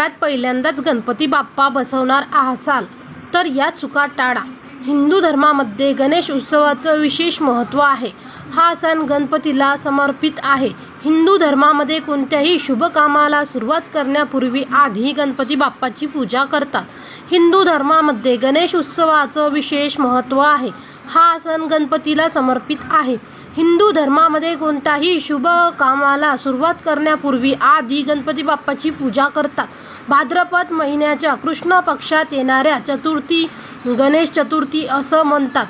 घरात पहिल्यांदाच गणपती बाप्पा बसवणार असाल तर या चुका टाळा. हिंदू धर्मामध्ये गणेश उत्सवाचं विशेष महत्त्व आहे. हा सण गणपतीला समर्पित आहे. हिंदू धर्मामध्ये कोणत्याही शुभ कामाला सुरुवात करण्यापूर्वी आधी गणपती बाप्पाची पूजा करतात. हिंदू धर्मामध्ये गणेश उत्सवाचं विशेष महत्त्व आहे. हा सण गणपतीला समर्पित आहे. हिंदू धर्मामध्ये कोणत्याही शुभ कामाला सुरुवात करण्यापूर्वी आधी गणपती बाप्पाची पूजा करतात. भाद्रपद महिन्याच्या कृष्ण पक्षात येणाऱ्या चतुर्थी गणेश चतुर्थी असं म्हणतात.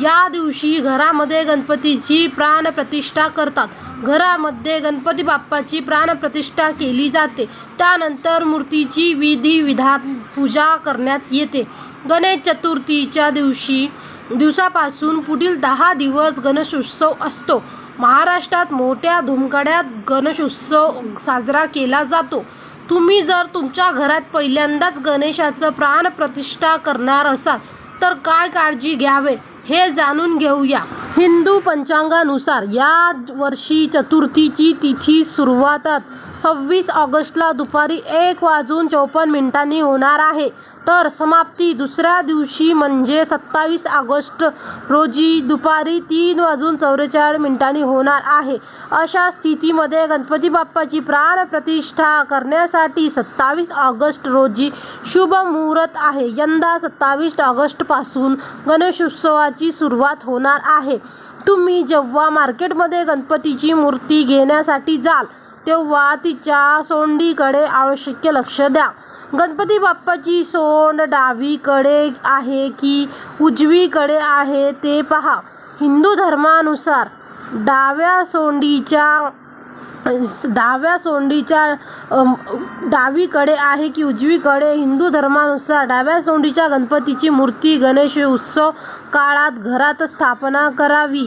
या दिवशी घरामध्ये गणपतीची प्राणप्रतिष्ठा करतात. घरामध्ये गणपती बाप्पाची प्राणप्रतिष्ठा केली जाते. त्यानंतर मूर्तीची विधी विधान पूजा करण्यात येते. गणेश चतुर्थीच्या दिवशी दिवसापासून पुढील दहा दिवस गणेशोत्सव असतो. महाराष्ट्रात मोठ्या धुमकड्यात गणेशोत्सव साजरा केला जातो. तुम्ही जर तुमच्या घरात पहिल्यांदाच गणेशाचं प्राणप्रतिष्ठा करणार असाल तर काय काळजी घ्यावे हे जाणून घेऊया. हिंदू पंचांगानुसार या वर्षी चतुर्थीची तिथी सुरुवातात सव्वीस ऑगस्टला दुपारी एक वाजून चौपन्न मिनिटांनी होणार आहे. तर समाप्ती दुसऱ्या दिवशी म्हणजे सत्तावीस ऑगस्ट रोजी दुपारी तीन वाजून चौवेचाळीस मिनिटांनी होणार आहे. अशा स्थितीमध्ये गणपती बाप्पाची प्राणप्रतिष्ठा करण्यासाठी सत्तावीस ऑगस्ट रोजी शुभ मुहूर्त आहे. यंदा सत्तावीस ऑगस्टपासून गणेशोत्सवाची सुरुवात होणार आहे. तुम्ही जेव्हा मार्केटमध्ये गणपतीची मूर्ती घेण्यासाठी जाल तेव्हा तिच्या सोंडीकडे आवश्यक लक्ष द्या. गणपती बाप्पाची सोंड डावीकडे आहे की उजवीकडे आहे ते पहा. हिंदू धर्मानुसार डाव्या सोंडीच्या डाव्या सोंडीच्या डावीकडे आहे की उजवीकडे? हिंदू धर्मानुसार डाव्या सोंडीच्या गणपतीची मूर्ती गणेश उत्सव काळात घरात स्थापना करावी.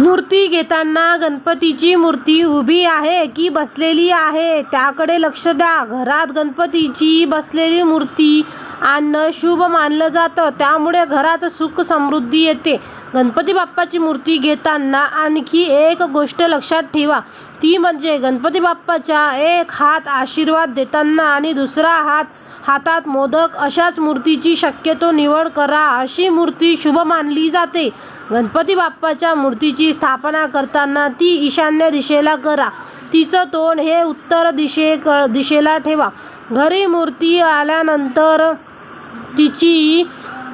मूर्ती घेताना गणपतीची मूर्ती उभी आहे की बसलेली आहे? त्याकडे लक्ष द्या. घरात गणपतीची बसलेली मूर्ती आणणं शुभ मानलं जातं. त्यामुळे घरात सुख समृद्धी येते. गणपती बाप्पाची मूर्ती घेताना आणखी एक गोष्ट लक्षात ठेवा. ती म्हणजे गणपती बाप्पाच्या एक हात आशीर्वाद देताना आणि दुसरा हात हातात मोदक अशाच मूर्तीची शक्यतो निवड करा. अशी मूर्ती शुभ मानली जाते. गणपती बाप्पाच्या मूर्तीची स्थापना करताना ती ईशान्य दिशेला करा. तिचं तोंड हे उत्तर दिशे क दिशेला ठेवा. घरी मूर्ती आल्यानंतर तिची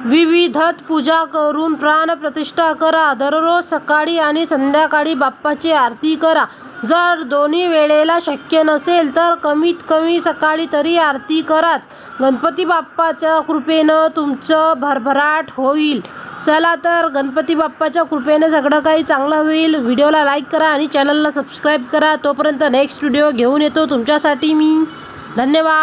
विविधत पूजा करून प्राणप्रतिष्ठा करा. दररोज सकाळी आणि संध्याकाळी बाप्पाची आरती करा. जर दोन्ही वेळेला शक्य नसेल तर कमीत कमी सकाळी तरी आरती कराच. गणपती बाप्पाच्या कृपेनं तुमचं भरभराट होईल. चला तर गणपती बाप्पाच्या कृपेने सगळं काही चांगलं होईल. व्हिडिओला लाईक करा आणि चॅनलला सबस्क्राईब करा. तोपर्यंत नेक्स्ट व्हिडिओ घेऊन येतो. तुमच्यासाठी मी धन्यवाद.